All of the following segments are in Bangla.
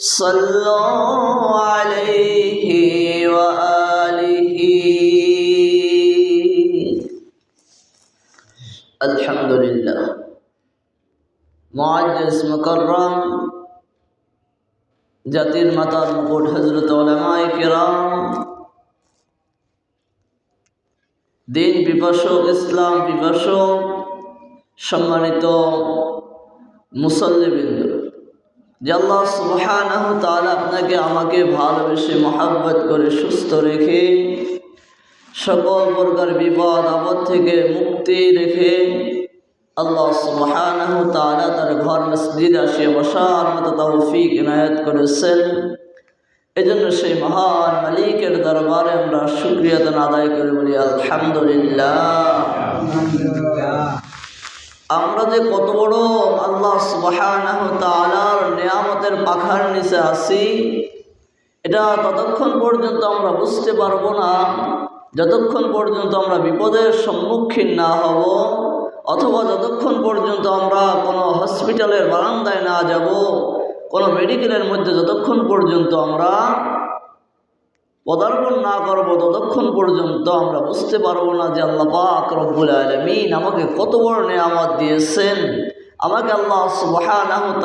صلوا عليه وآله الحمد لله معجز مكرم জাতির মাতার মুকুট হজরত ওলামায় কেরাম দিন পিপাসক ইসলাম পিপাসক সম্মানিত মুসল্লিবৃন্দ যে আল্লাহ সুবহানাহু তাআলা আপনাকে আমাকে ভালোবেসে মহাব্বত করে সুস্থ রেখে সকল প্রকার বিপদ, আপদ থেকে মুক্তি রেখে আল্লাহ সুবহানাহু তাআলা তার ঘর মসজিদ আসিয়ে বসার মতো তৌফিক ইনায়াত করেছেন। এজন্য সেই মহান মালিকের দরবারে আমরা শুক্রিয়াদান আদায় করে বলি আলহামদুলিল্লাহ। আমরা যে কত বড় আল্লাহ তাআলার নিয়ামতের পাখার নিচে আছি, এটা ততক্ষণ পর্যন্ত আমরা বুঝতে পারব না। যতক্ষণ পর্যন্ত আমরা বিপদের সম্মুখীন না হব, অথবা যতক্ষণ পর্যন্ত আমরা কোনো হসপিটালের বারান্দায় না যাব, কোনো মেডিকেলের মধ্যে যতক্ষণ পর্যন্ত আমরা পদার্পণ না করব ততক্ষণ পর্যন্ত আমরা বুঝতে পারব না যে আল্লাহ পাক রব্বুল আলমিন আমাকে কত বড় নেয়ামত দিয়েছেন। আমাকে আল্লাহ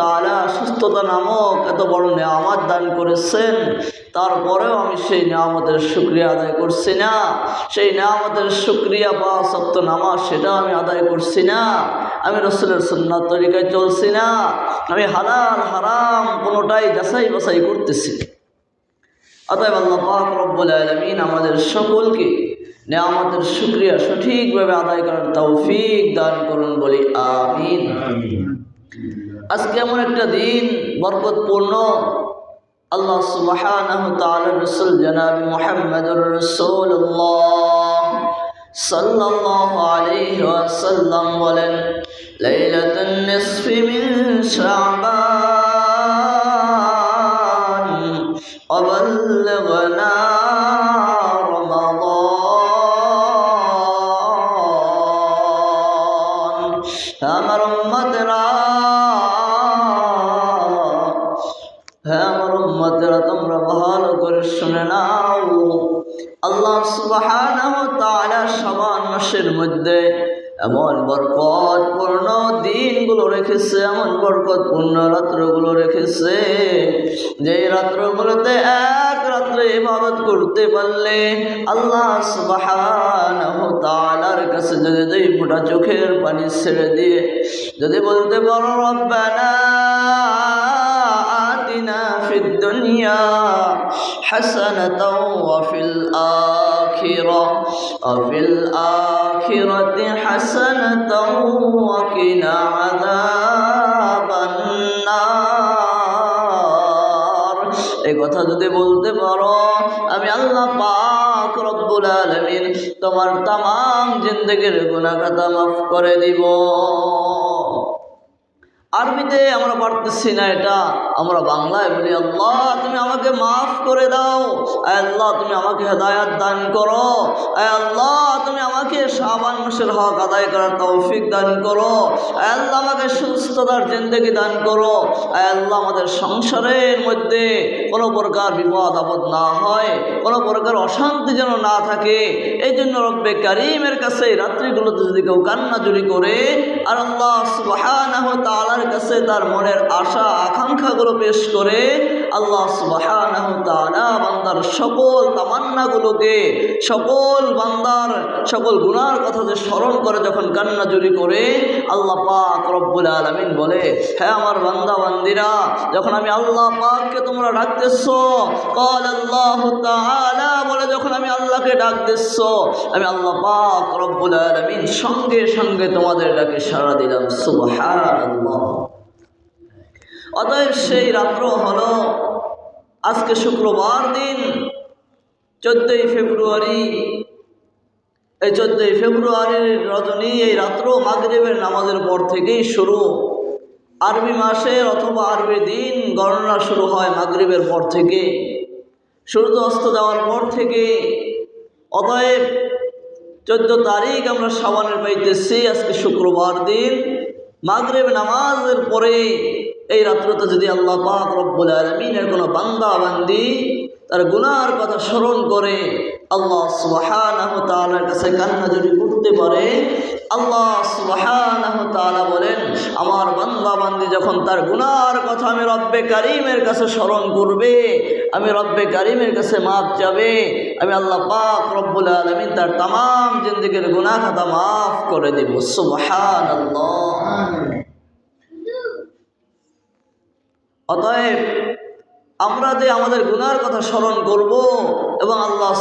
তাআলা সুস্থতা নামক এত বড় নেয়ামত দান করেছেন। তারপরেও আমি সেই নেয়ামতের শুক্রিয়া আদায় করছি না। সেই নেয়ামতের শুক্রিয়া বা সত্য নামাজ সেটা আমি আদায় করছি না। আমি রসুলের সুন্নাত তরিকায় চলছি না। আমি হালাল হারাম কোনোটাই যাচাই বাছাই করতেছি অতএব আল্লাহ পাক রব্বুল আলমিন আমাদের সকলকে নেয়ামতের শুক্রিয়া সঠিকভাবে আদায় করার তৌফিক দান করুন বলি আমিন। আজকে এমন একটা দিন বরকতপূর্ণ। আল্লাহ সুবহানাহু তাআলা রাসূল জনাব মুহাম্মদুর রাসূলুল্লাহ সাল্লাল্লাহু আলাইহি ওয়াসাল্লাম বলেন লাইলাতুন নিসফি মিন শাবান। وبلغنا رمضان আমার উম্মতরা হ্যাঁ আমার উম্মতরা তোমরা ভালো করে শুনে নাও আল্লাহ সুবহানাহু ওয়া তাআলা সমান মাসের মধ্যে এমন বরকতপূর্ণ দিনগুলো রেখেছে, এমন বরকতপূর্ণ রাত্রগুলো রেখেছে যে রাত্রগুলোতে এক রাত্রে ইবাদত করতে পারলে আল্লাহ তাআলার কাছে যদি দুই ফোঁটা চোখের পানি ছেড়ে দিয়ে যদি বলতে পারো, রব্বানা আতিনা ফিদ দুনিয়া হাসানাতাও ওয়া ফিল আখিরা وفي الآخرة حسنة وقنا عذاب النار এই কথা যদি বলতে পারো আমি আল্লাহ পাক রব্বুল আলামিন তোমার তাম জিন্দগির গুনাহ খাতা মাফ করে দিব আরবিতে আমরা পারতেছি না, এটা আমরা বাংলায় বলি, আল্লাহ, তুমি আমাকে মাফ করে দাও। আল্লাহ, তুমি আমাকে হেদায়াত দান করো। আল্লাহ, তুমি আমাকে শাবান মাসের হক আদায় করার তৌফিক দান করো। আল্লাহ, আমাকে সুস্থতার জিন্দগি দান করো। আল্লাহ, আমাদের সংসারের মধ্যে কোনো প্রকার বিপদ, আপদ না হয়। কোনো প্রকার অশান্তি যেন না থাকে। এই জন্য রব্বে কারিমের কাছে রাত্রিগুলোতে যদি কেউ কান্না জুড়ি করে, আর আল্লাহ সুবহানাহু কাছে তার মনের আশা, আকাঙ্ক্ষাগুলো পেশ করে আল্লাহ তাআলা বান্দার সকল তামান্নাগুলোকে, সকল বান্দার সকল গুনার কথা যে স্মরণ করে যখন কান্না জুড়ি করে, আল্লাহ পাক রব্বুল আলামিন বলে হ্যাঁ আমার বান্দা, বান্দিরা, যখন আমি আল্লাহ পাককে তোমরা ডাকতেছো কল আল্লাহ বলে যখন আমি আল্লাহকে ডাক দিচ্ছ আমি আল্লাহ পাক রব্বুল আলামিন সঙ্গে সঙ্গে তোমাদের ডাকে সাড়া দিলাম, সুবহানাল্লাহ। অতএব সেই রাত্র হল। আজকে শুক্রবার দিন, চোদ্দই ফেব্রুয়ারি। এই চোদ্দই ফেব্রুয়ারির রজনী এই রাত্র মাগরিবের নামাজের পর থেকেই শুরু। আরবি মাসের অথবা আরবি দিন গণনা শুরু হয় মাগরিবের পর থেকে। সূর্য অস্ত যাওয়ার পর থেকে। অতএব চোদ্দ তারিখ আমরা সাবানের পাইতেছি, আজকে শুক্রবার দিন। মাগরেব নামাজের পরে এই রাত্রতে যদি আল্লাহ পাক রব্বুল আলমিনের কোনো বান্দা, বান্দি তার গুনার কথা স্মরণ করে, আল্লাহ সুবাহানাহ তাআলার কাছে কান্না যদি করতে পারে, আল্লাহ সুবাহানাহ তাআলা বলেন, আমার বান্দা, বান্দি যখন তার গুনার কথা আমি রব্বে কারিমের কাছে স্মরণ করবে, আমি রব্বে কারিমের কাছে মাপ যাবে আমি আল্লাহ পাক রব্বুল আলমিন তার তাম জিন্দিগির গুনাহ খাতা মাফ করে দেব। সুবাহান আল্লাহ অতএব আমরা যে আমাদের গুনার কথা স্মরণ করব এবং আল্লাহ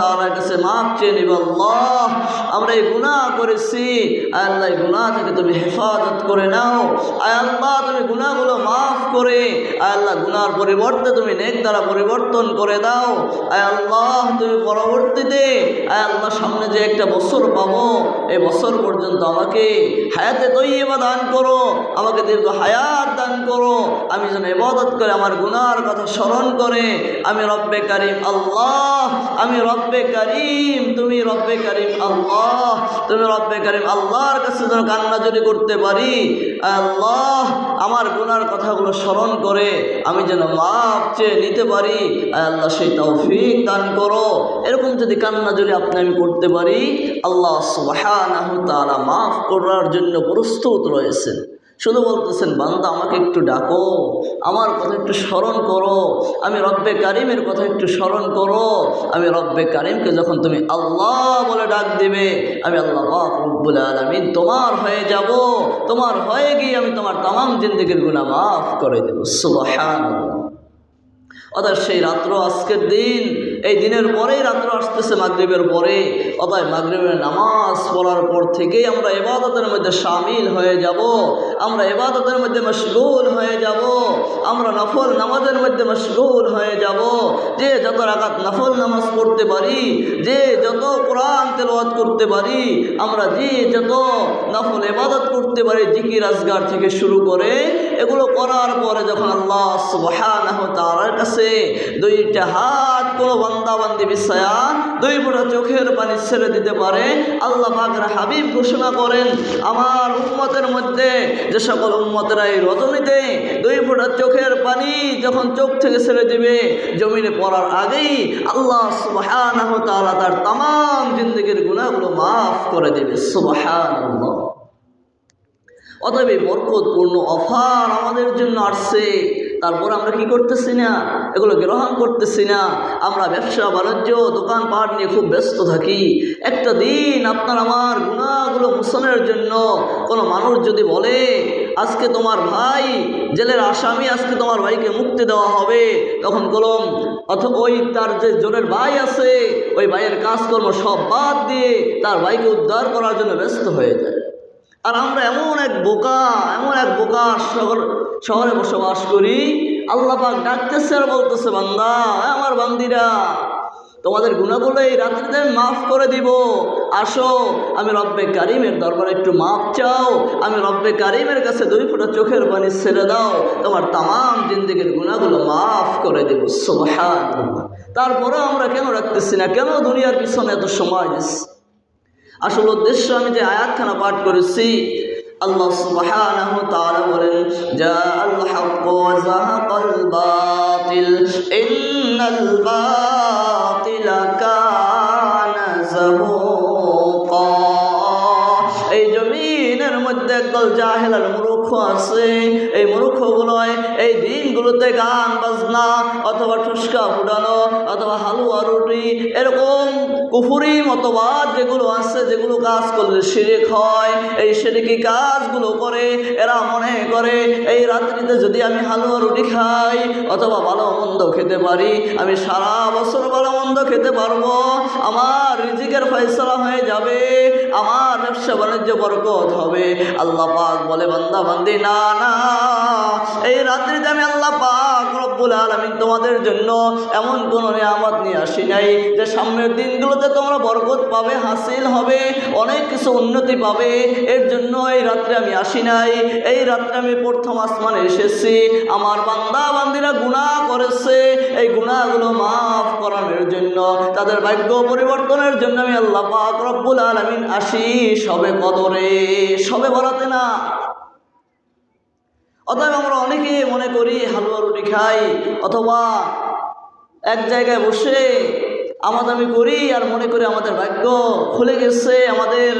তাআলার কাছে মাপ চেয়ে নিব, আল্লাহ, আমরা এই গুণা করেছি। আয় আল্লাহ গুনাহ থেকে তুমি হেফাজত করে নাও। আয় আল্লাহ, তুমি গুণাগুলো মাফ করে আল্লাহ, গুনার পরিবর্তে তুমি নেক দ্বারা পরিবর্তন করে দাও। আয় আল্লাহ, তুমি পরবর্তীতে, আয় আল্লাহ, সামনে যে একটা বছর পাবো, এই বছর পর্যন্ত আমাকে হায়াতে তৈবা দান করো, আমাকে দীর্ঘ হায়াত দান করো। আমি যেন ইবাদত করে আমার গুনার কথা স্মরণ করে, আমি রব্বে কারিম আল্লাহ, আমি রব্বে কারিম, তুমি রব্বে কারিম আল্লাহ, তুমি রব্বে কারিম আল্লাহর কাছে যেন কান্না যদি করতে পারি আল্লাহ, আমার গুনার কথাগুলো স্মরণ করে আমি যেন মাপ চেয়ে নিতে পারি। আল্লাহ, সেই তৌফিক দান করো। এরকম যদি কান্না যদি আপনি আমি করতে পারি, আল্লাহ সুবাহ মাফ করার জন্য প্রস্তুত রয়েছেন। শুধু বলতেছেন, বান্দা, আমাকে একটু ডাকো, আমার কথা একটু স্মরণ করো, আমি রব্বে কারিমের কথা একটু স্মরণ করো, আমি রব্বে কারিমকে যখন তুমি আল্লাহ বলে ডাক দেবে, আমি আল্লাহ রব্বুল আলমিন তোমার হয়ে যাব, তোমার হয়ে গিয়ে আমি তোমার তামাম জিন্দগির গুণা মাফ করে দেবো। সুবহান অর্থাৎ সেই রাত্র, আজকের দিন এই দিনের পরেই রাত্র আসতেছে মাগরীবের পরে, অতএব মাগরীবের নামাজ পড়ার পর থেকেই আমরা এবাদতের মধ্যে সামিল হয়ে যাব, আমরা এবাদতের মধ্যে মশগুল হয়ে যাব, আমরা নফল নামাজের মধ্যে মশগুল হয়ে যাব। যে যত রাকাত নফল নামাজ পড়তে পারি, যে যত কোরআন তেলাওয়াত করতে পারি, আমরা যে যত নফল এবাদত করতে পারি, জিকির আজগার থেকে শুরু করে, এগুলো করার পরে যখন আল্লাহ সুবহানাহু তাআলার কাছে দুইটা হাত কোনো বান্দাবান্দি বিষয়া দুই ফোঁটা চোখের পানি ছেড়ে দিতে পারে। আল্লাহ পাকের হাবিব ঘোষণা করেন, আমার উম্মতের মধ্যে যে সকল উম্মতেরা এই রজনীতে, দুই ফোঁটা চোখের পানি যখন চোখ থেকে ছেড়ে দিবে, জমিনে পড়ার আগেই আল্লাহ সুবহানাহু তাআলা তার তাম জিন্দগির গুণাগুলো মাফ করে দেবে। সুবহানাল্লাহ। অতএব বরকতপূর্ণ অফার আমাদের জন্য আসছে। তারপর আমরা কি করতেছি না? এগুলো গ্রহণ করতেছি না। আমরা ব্যবসা, বাণিজ্য, দোকানপাট নিয়ে খুব ব্যস্ত থাকি। একটা দিন আপনার আমার গুণাগুলো মোশনের জন্য কোনো মানুষ যদি বলে, আজকে তোমার ভাই জেলের আসামি, আজকে তোমার ভাইকে মুক্তি দেওয়া হবে। তখন কলম অথবা ওই তার যে জোরের ভাই আছে, ওই ভাইয়ের কাজকর্ম সব বাদ দিয়ে তার ভাইকে উদ্ধার করার জন্য ব্যস্ত হয়ে যায়। আর আমরা এমন এক বোকা, এমন এক বোকা শহর, শহরে বসবাস করি। আল্লাহ পাক ডাকতেছে আর বলতেছে, বান্দা আমার বান্দিরা, তোমাদের গুণাগুলো এই রাত্রিতে মাফ করে দিব, আসো, আমি রব্বে কারিমের দরবারে একটু মাফ চাও, আমি রব্বে কারিমের কাছে দুই ফোঁটা চোখের পানি ছেড়ে দাও, তোমার তাম জিন্দিগির গুণাগুলো মাফ করে দেব সোহান তারপরে আমরা কেন রাখতেছি না? কেন দুনিয়ার পিছনে এত সময় দিচ্ছি আসল উদ্দেশ্য আমি যে আয়াতখানা পাঠ করেছি, আল্লাহ সুবহানাহু তাআলা বলেন, যা আল হক ওয়া যাহাকাল বাতিল ইন্নাল বাতিল কানা যাহুকা। এই জমিনের মধ্যে একদল জাহেল আর মূর্খ আছে, এই মূর্খগুলোয় এই দিনগুলোতে গান, বাজনা অথবা ঠুসকা ফুটানো অথবা হালুয়া রুটি, এরকম কুফুরি, মতবাদ যেগুলো আছে, যেগুলো কাজ করলে শিরিক হয়, এই শিরিকি কাজগুলো করে, এরা মনে করে, এই রাত্রিতে যদি আমি হালুয়া রুটি খাই অথবা ভালো মন্দ খেতে পারি, আমি সারা বছর ভালো মন্দ খেতে পারব, আমার রিজিকের ফয়সলা হয়ে যাবে, আমার ব্যবসা বাণিজ্য বরকত হবে। আল্লাহ পাক বলে বান্দা না না, এই রাত্রিতে আমি আল্লাহ পাক রব্বুল আলমিন তোমাদের জন্য এমন কোনো নিয়ামত নিয়ে আসি নাই যে সামনের দিনগুলোতে তোমরা বরকত পাবে, হাসিল হবে, অনেক কিছু উন্নতি পাবে। এর জন্য এই রাত্রে আমি আসি নাই। এই রাত্রে আমি প্রথম আসমানে এসেছি। আমার বান্দা বান্দিরা গুনাহ করেছে। এই গুনাহগুলো মাফ করানোর জন্য, তাদের ভাগ্য পরিবর্তনের জন্য আমি আল্লাহ পাক রব্বুল আলমিন আসি সবে কদরে, সবে বলাতে না। অতএব আমরা অনেকে মনে করি, হালুয়া রুটি খাই, অথবা এক জায়গায় বসে আমাদামি করি আর মনে করি আমাদের ভাগ্য খুলে গেছে, আমাদের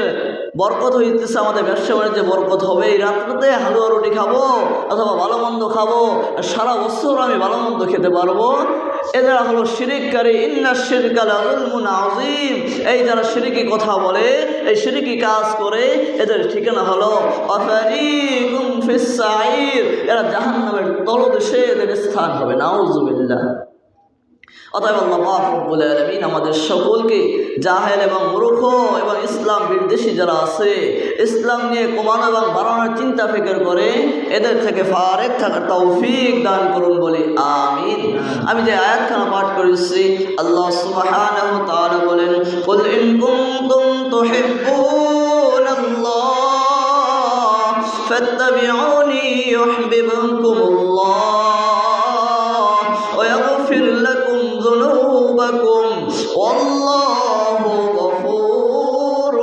বরকত হইতেছে আমাদের ব্যবসা বাণিজ্যে বরকত হবে। এই রাত্রিতে হালুয়া রুটি খাব অথবা ভালো মন্দ খাব সারা বছর আমি ভালো মন্দ খেতে পারব। এরা হলো শিরিককারী। ইন্না শিরকালা উলমুন আজিম এই যারা শিরিকি কথা বলে, এই শিরিকি কাজ করে, এদের ঠিকানা হলো অফারিকুম ফিস সাইর এরা জাহান্নামের তলদেশে এদের স্থান হবে নাউজুবিল্লাহ অতএব আল্লাহ মাহবুল আলমিন আমাদের সকলকে জাহেল এবং মূর্খ এবং ইসলাম বিদ্বেষী যারা আছে, ইসলাম নিয়ে কমানো এবং বাড়ানোর চিন্তা ফিকের করে, এদের থেকে ফারেক থাকার তৌফিক দান করুন বলি আমিন। আমি যে আয়াতখানা পাঠ করেছি, আল্লাহ সুবহানাহু তাআলা বলেন, কুল ইন কুনতুম তুহিব্বুন ذنوبكم والله غفور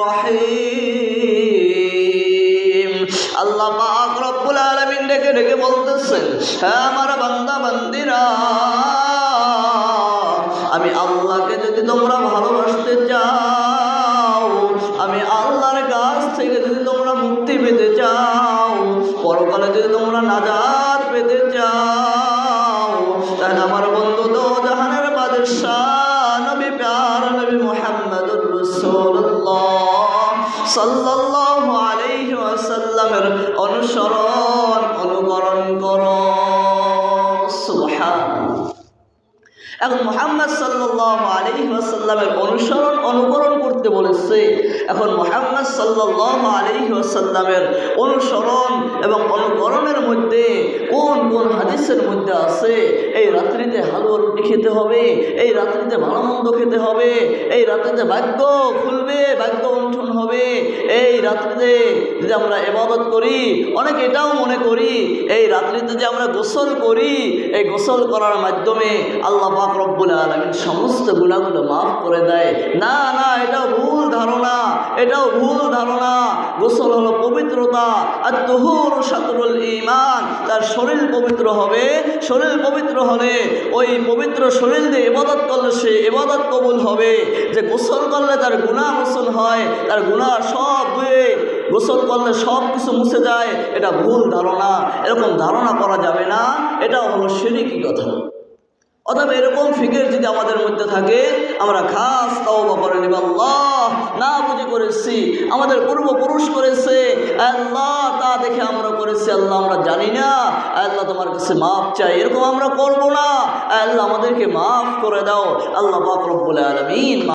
رحيم আল্লাহ পাক রব্বুল আলামিন ডেকে ডেকে বলতেছেন হ্যাঁ আমার বান্দা বান্দিরা আমি আল্লাহকে যদি তোমরা ভালোবাসতে চাও আমি আল্লাহর কাছ থেকে যদি তোমরা মুক্তি পেতে চাও পরকালে যদি তোমরা নাজাত পেতে চাও তাহলে আমার বন্ধু তো মোহাম্মদ সাল্লাহ আলী অনুসরণ অনুকরণ করতে বলেছে, এখন মোহাম্মদ সাল্লাহ আলী ওয়াসাল্লামের অনুসরণ এবং অনুকরণের মধ্যে কোন কোন হাদিসের মধ্যে আছে, এই রাত্রিতে হালুয়া রুটি খেতে হবে, এই রাত্রিতে ভালো মন্দ খেতে হবে, এই রাত্রিতে ভাগ্য খুলবে, ভাগ্য উঠন হবে, এই রাত্রিতে যদি আমরা এবাদত করি, অনেক এটাও মনে করি, এই রাত্রিতে যে আমরা গোসল করি, এই গোসল করার মাধ্যমে আল্লাহ পাক রব্বুল আলমিন সমস্ত গুণাগুলো মাফ করে দেয়। না না, এটাও ভুল ধারণা, এটাও ভুল ধারণা। গোসল হলো পবিত্রতা, আর তুহুর সাতরুল ইমান তার শরীর পবিত্র হবে। শরীর পবিত্র হলে ওই পবিত্র শরীর দিয়ে ইবাদত করলে সে এবাদত কবুল হবে। যে গোসল করলে তার গুণা মোচন হয়, তার গুণা সব ধুয়ে গোসল করলে সব কিছু মুছে যায়, এটা ভুল ধারণা। এরকম ধারণা করা যাবে না এটা হলো সিরিকি কথা। অথবা এরকম ফিকের যদি আমাদের মধ্যে থাকে, আমরা খাস তওবা করে নিব। আল্লাহ না বুঝে করেছি, আমাদের পূর্বপুরুষ করেছে, আল্লাহ তা দেখে আমরা করেছি, আল্লাহ আমরা জানি না, আল্লাহ তোমার কাছে মাফ চাই এরকম আমরা করব না। আল্লাহ আমাদেরকে মাফ করে দাও। আল্লাহ আলমিন আলামিন